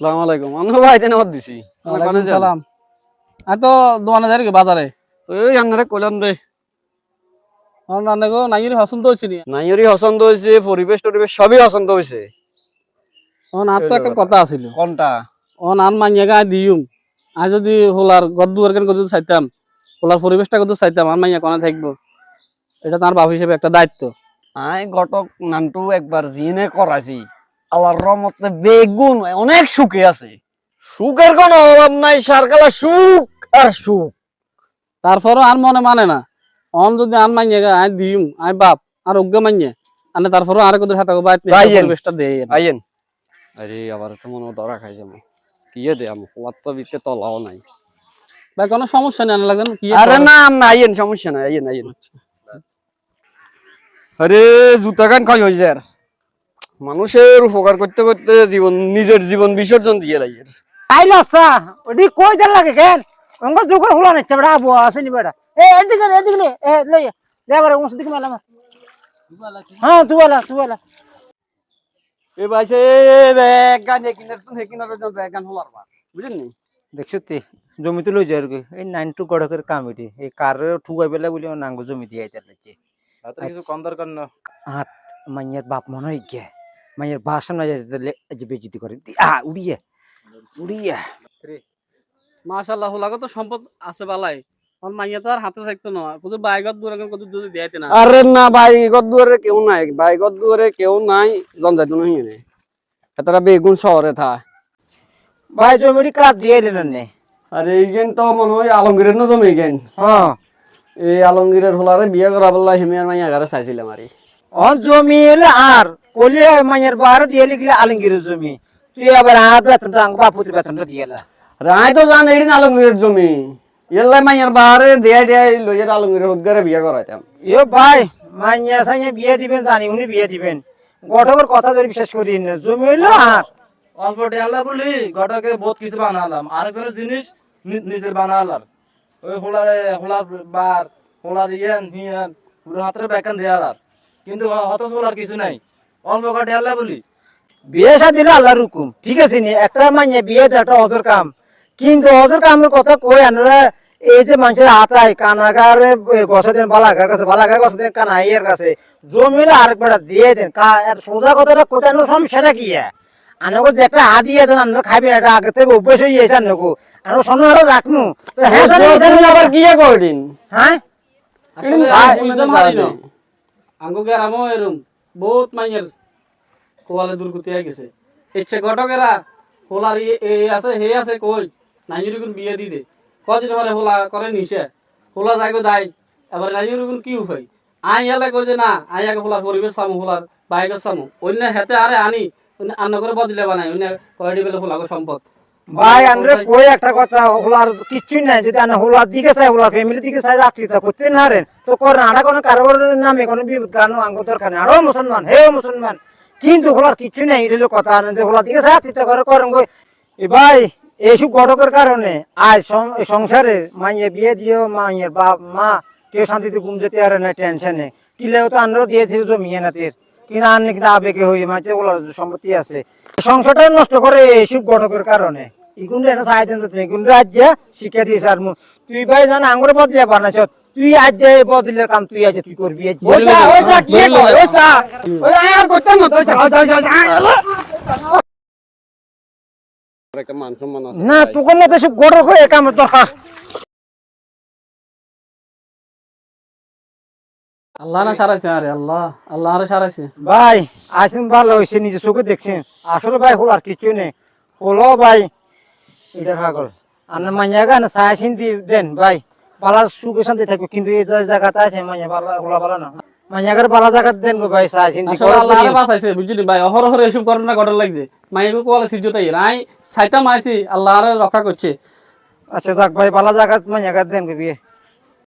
আসসালামু আলাইকুম। আনো ভাই তেনে মত দিছি। ওয়ালাইকুম সালাম। আর তো দোকানে যাই কি বাজারে? ওই আন্নারে কইলাম রে। নাইয়ের পছন্দ হচ্ছে নি? নাইরি পছন্দ হয়েছে পরিবেশ টরিবেশ সবই ও আর তো একটা কথা। আছিল। কোনটা? ও নান মাইয়া গা দিউম। আজ যদি হোলার গদ দুয়ার কেন চাইতাম হোলার পরিবেশটা চাইতাম আর মাইয়া কোনে থাকব? এটা তার বাপ হিসেবে একটা দায়িত্ব। আই ঘটক নানটু একবার জিনে করাইছি। আল্লাহর রহমতে বেগুন অনেক সুখে আছে। সুখের কোনো অভাব নাই সারকালা সুখ আর সুখ। তারপরও আর মনে মানে না। অন যদি আন মাইয়া গা আই দিউম আই বাপ আর অজ্ঞ মাইয়া আনে তারপরও আর কত হাতা বাইত। পরিবেশটা আইয়েন আরে আবার তো মনে ধরা খাই যাব। কি দে আমি? তো বিতে তলাও নাই। ভাই কোনো সমস্যা নেই আনা লাগেন কি আরে না না আইয়েন সমস্যা নাই আইয়েন আইয়েন। আরে জুতা গান খাই হয়ে যায় মানুষের উপকার করতে করতে জীবন নিজের জীবন বিসর্জন দিয়ে লাগে তাই লসা ওডি কই দেন লাগে কেন অঙ্গ জোকর হলো না চেবড়া আবু আসেনি বেটা। এ এদিকে নে, এদিকে এ লই দে বারে উস দিকে মেলা হ্যাঁ তুই বলা তুই বলা। এ ভাইছে ব্যাগ গান একিনার তো হেকিনার জন্য ব্যাগ গান হলার বা বুঝেন নি? দেখছতে জমিতে লই যার এই নাইন টু গড়কের কাম এটি। এই কার ঠুকাই বেলা বলি নাঙ্গ জমি দিয়ে আইতার লাগছে। কিছু কম দরকার না। আর মাইয়ের বাপ মনে হয় গে যে বেজিতি করে। দি, আ উড়িয়ে। উড়িয়ে। সম্পদ আছে বালাই। আর মাইয়া তো আর হাতে থাকতো না। কত বাইগত দূর কত যদি দেয়তে না। আরে না বাইগত দুয়ারে কেউ নাই। বাইগত কেউ নাই। নে এতটা বেগুন শহরে থা। ভাই জমিটি কাপ দিয়ে দিলেন নে আর এইগেন তো মনে হয় আলমগীরের ন জমি গেন হ্যাঁ। এই আলমগীরের হলারে বিয়ে করা বললা হিমিয়ার মাইয়া ঘরে চাইছিলাম আরি। জমি এলে আর কলি মাইয়ের বার দিয়ে লিখলে আলঙ্গিরের জমি। তুই আবার আর বেতনটা আঙ্গ বাপুতির বেতনটা দিয়ে এলা রায় তো জান এইদিন আলমগীরের জমি। এল্লাই মাইয়ার বাহারে দেয়া দেয়া লইয়া আলমগীরের হুদ্গারে বিয়ে করাইতাম। এ ভাই মাইয়া সাইয়া বিয়ে দিবেন জানি উনি বিয়ে দিবেন। গঠকের কথা ধরে বিশ্বাস করি না জমি হইল আর। অল্প টেলা বলি ঘটকে বহুত কিছু বানালাম। আরেকজনের জিনিস নিজের বানালাম। ওই হোলারে হোলার বার হোলার ইয়ান হিয়ান পুরো হাতের ব্যাকান দেয়ালার। কিন্তু হত হোলার কিছু নাই। অল্প কাটে আল্লাহ বলি। বিয়ে শাদী আল্লাহর হুকুম। ঠিক আছে নি? একটা মানে বিয়ে একটা হজর কাম। কিন্তু হজর কামের কথা কই আনারা এই যে মানুষের হাতায় কানাগারে গছা দেন বালাগার কাছে বালাগার গছা দেন কানাইয়ের কাছে জমিলে আরেক বেটা দিয়ে দেন। সোজা কথাটা কোথায় নো সমস্যাটা কি আনকো যে একটা আদি আছে আনকো খাইবেন এটা আগে থেকে অভ্যেস হয়ে গেছে আনকো আনকো সন্ন্য আরও রাখনু। তো হ্যাঁ জানি, জানি আবার বিয়ে করিন হ্যাঁ? আসলে ভাই, বুঝতে পারি না আঙ্গো গেরামও এরম। বহুত মাইয়ের কোয়ালে দুর্গতি হয়ে গেছে। ইচ্ছে ঘটকেরা, হোলার এ আছে, হে আছে কই? নাইজুরি বিয়ে দি দে। কদিন হরে হোলা করে নিছে। হোলা যাইগো দাই এবার নাইজুরি কোন কি উপায়? আই এলে কই যে না, আই আগে হোলার পরিবেশ সামু হোলার বাইকের সামু অন্য হেতে আরে আনি, অন্য করে বদলে বানাই, অন্য কয়ডি বেলে হোলাগো সম্পদ। ভাই আনরে কই একটা কথা হোলার কিচ্ছুই নাই যদি আনা হোলার দিকে চাই হোলার ফ্যামিলি দিকে চাই আত্মীয়তা করতে না রেন তো করেন আড়া কোনো কারোর নামে কোনো বিপদ গানো আঙ্গ দরকার নেই। আরও মুসলমান হে মুসলমান। কিন্তু হোলার কিচ্ছু নাই এটা কথা। যে হোলার দিকে চাই আত্মীয়তা করে করেন ভাই এইসব ঘটকের কারণে আজ সংসারে মাইয়ে বিয়ে দিও মাইয়ের বাপ মা কেউ শান্তিতে ঘুম যেতে পারে না টেনশনে কিলেও তো আনরেও দিয়েছিল জমি এনাতির কিন্তু আনলে কিন্তু আবেগে হয়ে মাঝে ওলার সম্পত্তি আছে। সংসারটা নষ্ট করে এইসব ঘটকের কারণে। ইগুন এটা সাহায্য দিতে ইগুন রাজ্যে শিক্ষা দিয়েছে আর তুই ভাই জানা আঙ্গুরে বদলে বানাইছ। তুই আজ যে বদলের কাম তুই আজ তুই করবি। আজ। ওইটা ওইটা কি কয় ওইটা ওই আর করতাম না তো ওইটা একটা মান সম্মান আছে না তোকে মতো সব ঘটক কামের দরকার আল্লাহ না সারাইছে আরে আল্লাহ আল্লাহ আরে সারাইছে। ভাই আসেন ভালো হয়েছে নিজে চোখে দেখছেন। আসলে ভাই হল আর কিছু নেই। হলো ভাই এটা পাগল। আর মাইয়া গান সাহা দেন ভাই। বালা সুখে শান্তি থাকবে কিন্তু এই যে জায়গাতে আছে মাইয়া গোলা বালা না। মাইয়াগার জায়গা দেন গো ভাই সাহা আল্লাহ আরে বাঁচাইছে বুঝলি ভাই? অহর অহর এসব ঘটনা ঘটে লাগছে মাইকে কোয়ালে সিজতাই নাই সাইতা মাইছি আল্লাহ আরে রক্ষা করছে। আচ্ছা যাক ভাই বালা জায়গা মাইয়াগার দেন গো বিয়ে।